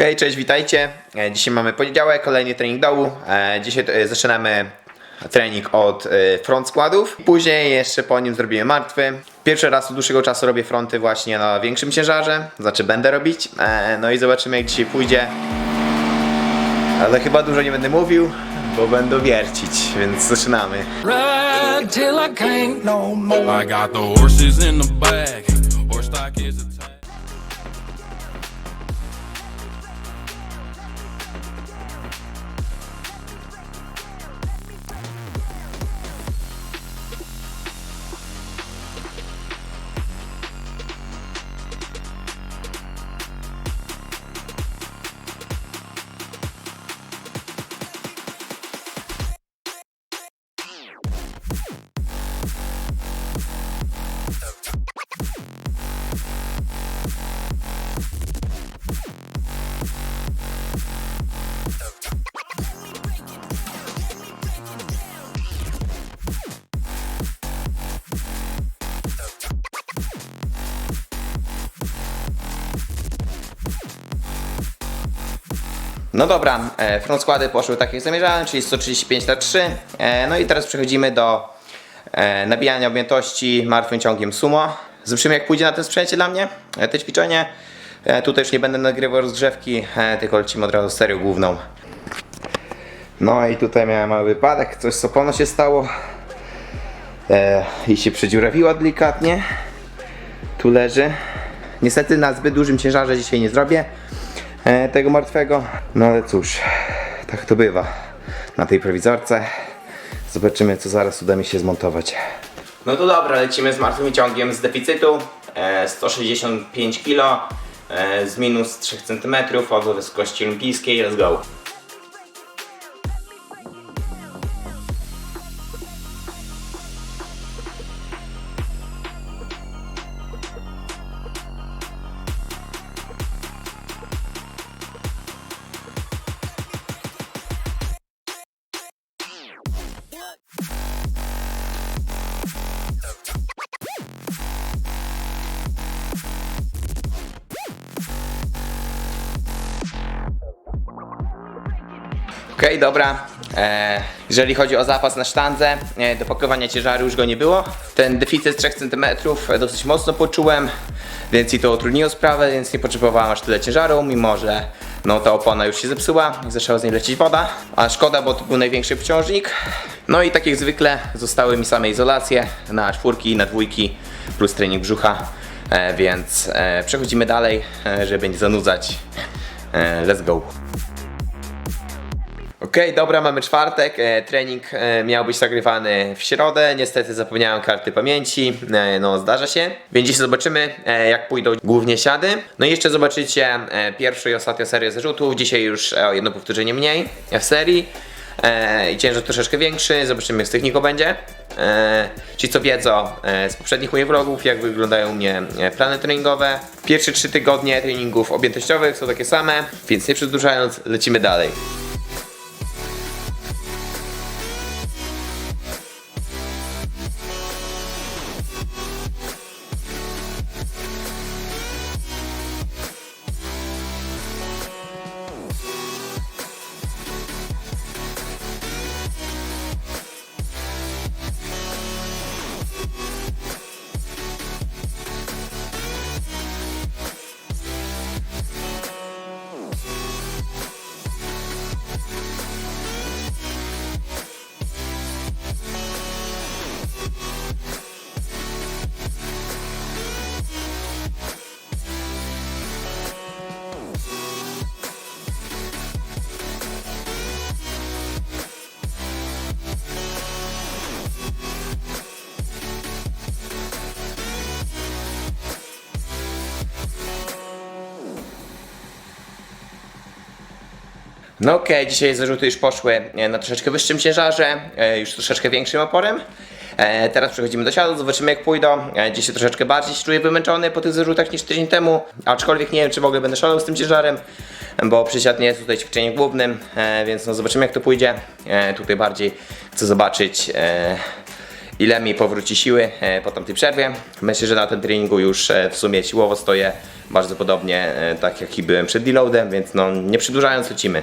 Okej, cześć, witajcie. E, Dzisiaj mamy poniedziałek, kolejny trening dołu. E, Dzisiaj e, zaczynamy trening od front składów. Później jeszcze po nim zrobimy martwy. Pierwszy raz od dłuższego czasu robię fronty właśnie na większym ciężarze. Znaczy będę robić. No i zobaczymy jak dzisiaj pójdzie. Ale chyba dużo nie będę mówił, bo będę wiercić, więc zaczynamy. Ride till I can't no more. I got the horses in the back. Horse stock is attached. No dobra, e, front składy poszły tak jak zamierzałem, czyli 135 na 3. E, No i teraz przechodzimy do e, nabijania objętości martwym ciągiem sumo. Zobaczymy jak pójdzie na tym sprzęcie dla mnie, te ćwiczenie. Tutaj już nie będę nagrywał rozgrzewki, tylko lecimy od razu serią główną. No i tutaj miałem mały wypadek, coś z oponą się stało. I się przedziurawiła delikatnie. Tu leży. Niestety na zbyt dużym ciężarze dzisiaj nie zrobię tego martwego. No ale cóż, tak to bywa na tej prowizorce. Zobaczymy, co zaraz uda mi się zmontować. No to dobra, lecimy z martwym ciągiem z deficytu. E, 165 kg e, z minus 3 cm od wysokości olimpijskiej. Let's go. Okej, dobra. E, jeżeli chodzi o zapas na sztandze, e, do pakowania ciężaru już go nie było. Ten deficyt 3 cm dosyć mocno poczułem, więc i to utrudniło sprawę, więc nie potrzebowałem aż tyle ciężaru, mimo że no, ta opona już się zepsuła i zaczęła z niej lecieć woda. A szkoda, bo to był największy obciążnik. No i tak jak zwykle zostały mi same izolacje na czwórki, na dwójki plus trening brzucha. E, więc e, przechodzimy dalej, e, żeby nie zanudzać. E, let's go. Okej, dobra, mamy czwartek. E, trening e, miał być nagrywany w środę. Niestety zapomniałem karty pamięci. E, no, zdarza się. Więc dzisiaj zobaczymy, jak pójdą głównie siady. No i jeszcze zobaczycie e, pierwszą i ostatnią serię zarzutów. Dzisiaj już o jedno powtórzenie mniej w serii. I ciężar troszeczkę większy. Zobaczymy, jak z techniką będzie. Ci co wiedzą z poprzednich moich vlogów, jak wyglądają u mnie plany treningowe. Pierwsze trzy tygodnie treningów objętościowych są takie same, więc nie przedłużając, lecimy dalej. No okej, dzisiaj zarzuty już poszły e, na troszeczkę wyższym ciężarze, e, już troszeczkę większym oporem. E, Teraz przechodzimy do siadu, zobaczymy jak pójdą. E, Dzisiaj troszeczkę bardziej się czuję wymęczony po tych zarzutach niż tydzień temu, aczkolwiek nie wiem czy w ogóle będę szalał z tym ciężarem, bo przysiad nie jest tutaj ćwiczeniem głównym, więc no zobaczymy jak to pójdzie. Tutaj bardziej chcę zobaczyć ile mi powróci siły po tamtej przerwie. Myślę, że na tym treningu już w sumie siłowo stoję bardzo podobnie tak jak i byłem przed deloadem, więc no nie przedłużając lecimy.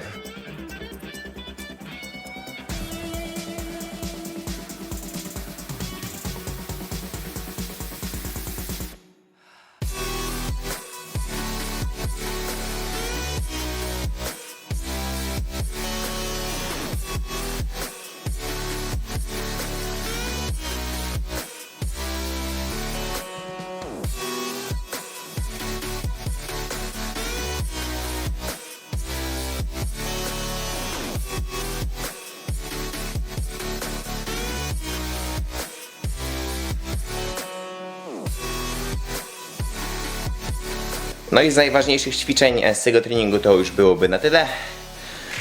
No i z najważniejszych ćwiczeń e, z tego treningu to już byłoby na tyle.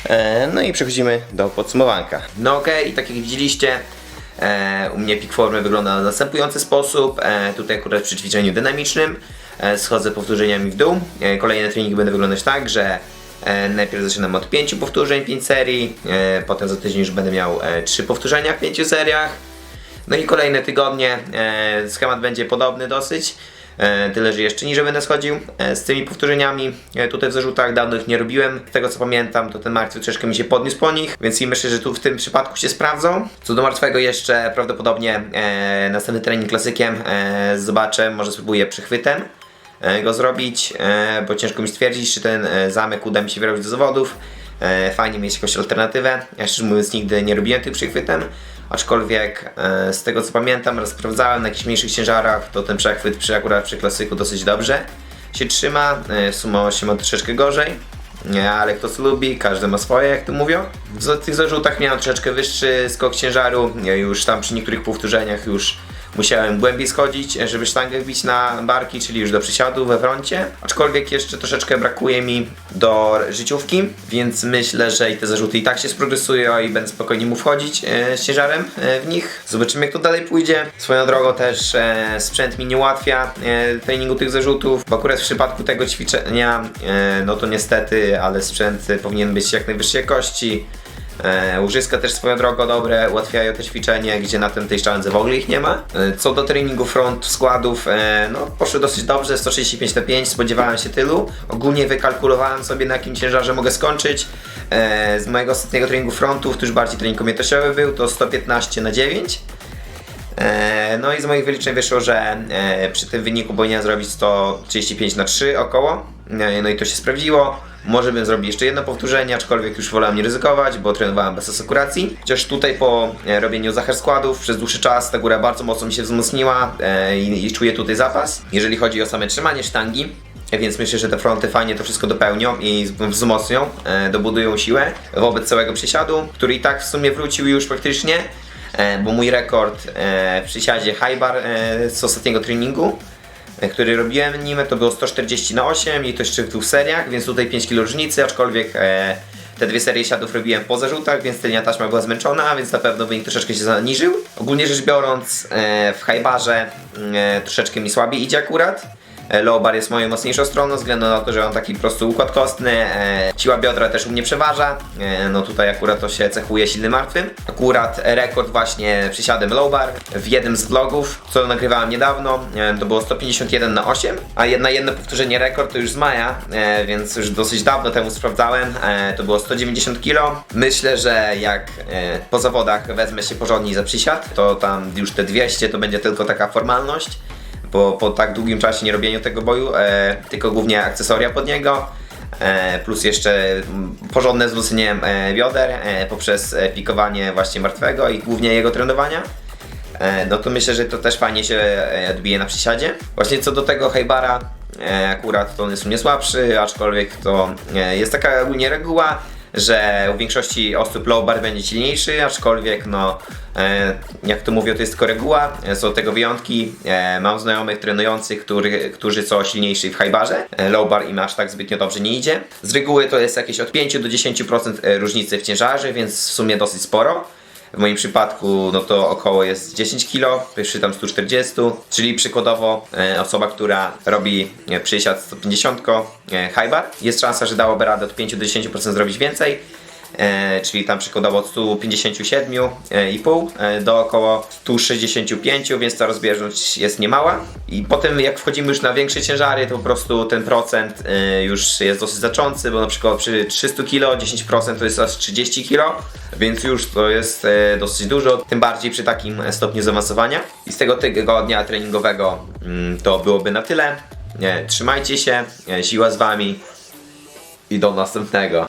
E, No i przechodzimy do podsumowanka. No okej, i tak jak widzieliście, e, u mnie pik formy wygląda w następujący sposób. Tutaj akurat przy ćwiczeniu dynamicznym schodzę powtórzeniami w dół. Kolejne treningi będą wyglądać tak, że najpierw zaczynam od 5 powtórzeń, 5 serii, potem za tydzień już będę miał 3 powtórzenia w 5 seriach. No i kolejne tygodnie schemat będzie podobny dosyć. E, tyle, że jeszcze niżej będę schodził e, z tymi powtórzeniami. E, tutaj w zarzutach dawno ich nie robiłem. Z tego co pamiętam, to ten martwy troszeczkę mi się podniósł po nich, więc i myślę, że tu w tym przypadku się sprawdzą. Co do martwego jeszcze prawdopodobnie następny trening klasykiem zobaczę, może spróbuję przychwytem e, go zrobić, bo ciężko mi stwierdzić, czy ten zamek uda mi się wyrobić do zawodów. Fajnie mieć jakąś alternatywę. Ja szczerze mówiąc nigdy nie robiłem tych przychwytem, aczkolwiek e, z tego co pamiętam, raz sprawdzałem na jakichś mniejszych ciężarach, to ten przechwyt przy akurat przy klasyku dosyć dobrze się trzyma. E, Sumo się ma troszeczkę gorzej. Nie, ale kto co lubi, każdy ma swoje, jak to mówią. W tych zarzutach miałem troszeczkę wyższy skok ciężaru, Ja już tam przy niektórych powtórzeniach już musiałem głębiej schodzić, żeby sztangę wbić na barki, czyli już do przysiadu we froncie. Aczkolwiek jeszcze troszeczkę brakuje mi do życiówki, więc myślę, że i te zarzuty i tak się sprogresują i będę spokojnie mu wchodzić e, z ciężarem e, w nich. Zobaczymy jak to dalej pójdzie. Swoją drogą też e, sprzęt mi nie ułatwia treningu tych zarzutów, bo akurat w przypadku tego ćwiczenia, no to niestety, ale sprzęt powinien być jak najwyższej jakości. E, łożyska też swoją drogą dobre, ułatwiają te ćwiczenie, gdzie na tym tej szczelance w ogóle ich nie ma. E, co do treningu front składów, e, no poszły dosyć dobrze, 135 na 5, spodziewałem się tylu. Ogólnie wykalkulowałem sobie na jakim ciężarze mogę skończyć. E, z mojego ostatniego treningu frontów, który już bardziej trening umiejętnościowy był, to 115 na 9. E, No i z moich wyliczeń wyszło, że e, przy tym wyniku powinienem zrobić 135 na 3 około. E, No i to się sprawdziło. Może bym zrobił jeszcze jedno powtórzenie, aczkolwiek już wolałem nie ryzykować, bo trenowałem bez asekuracji. Chociaż tutaj po robieniu zachęt składów przez dłuższy czas ta góra bardzo mocno mi się wzmocniła i, i czuję tutaj zapas. Jeżeli chodzi o same trzymanie sztangi, więc myślę, że te fronty fajnie to wszystko dopełnią i wzmocnią, dobudują siłę wobec całego przysiadu, który i tak w sumie wrócił już praktycznie bo mój rekord e, w przysiadzie high bar e, z ostatniego treningu, e, który robiłem nim, to było 140 na 8 i to jeszcze w dwóch seriach, więc tutaj 5 kg różnicy, aczkolwiek e, te dwie serie siadów robiłem po zarzutach, więc tylnia taśma była zmęczona, więc na pewno wynik troszeczkę się zaniżył. Ogólnie rzecz biorąc, e, w high barze e, troszeczkę mi słabiej idzie akurat. E, Low bar jest moją mocniejszą stroną, względu na to, że mam taki po prostu układ kostny. E, siła biodra też u mnie przeważa. E, no tutaj akurat to się cechuje silnym martwym. Akurat rekord właśnie przysiadem low bar w jednym z vlogów, co nagrywałem niedawno, to było 151 na 8, a jedna jedno powtórzenie rekord to już z maja, więc już dosyć dawno temu sprawdzałem. To było 190 kg. Myślę, że jak po zawodach wezmę się porządniej za przysiad, to tam już te 200 to będzie tylko taka formalność bo po tak długim czasie nie robieniu tego boju, e, tylko głównie akcesoria pod niego, e, plus jeszcze porządne wzmocnienie e, bioder e, poprzez e, pikowanie właśnie martwego i głównie jego trenowania. E, no to myślę, że to też fajnie się e, odbije na przysiadzie. Właśnie co do tego Hejbara, e, akurat to on jest u mnie słabszy, aczkolwiek to e, jest taka ogólnie reguła, że u większości osób bar będzie silniejszy, aczkolwiek no e, jak to mówię to jest tylko reguła, e, są tego wyjątki. E, mam znajomych trenujących, który, którzy są silniejsi w high barze, e, low bar im aż tak zbytnio dobrze nie idzie. Z reguły to jest jakieś od 5 do 10% e, różnicy w ciężarze, więc w sumie dosyć sporo. W moim przypadku no to około jest 10 kg, przy tam 140, czyli przykładowo e, osoba, która robi e, przysiad 150 e, high bar, jest szansa, że dałoby radę od 5 do 10% zrobić więcej. E, czyli tam przykładowo od 157,5 e, do około 165, więc ta rozbieżność jest niemała. I potem jak wchodzimy już na większe ciężary, to po prostu ten procent e, już jest dosyć znaczący, bo na przykład przy 300 kg 10% to jest aż 30 kg, więc już to jest e, dosyć dużo, tym bardziej przy takim stopniu zaawansowania. I z tego tygodnia treningowego mm, to byłoby na tyle. Trzymajcie się, e, siła z wami i do następnego.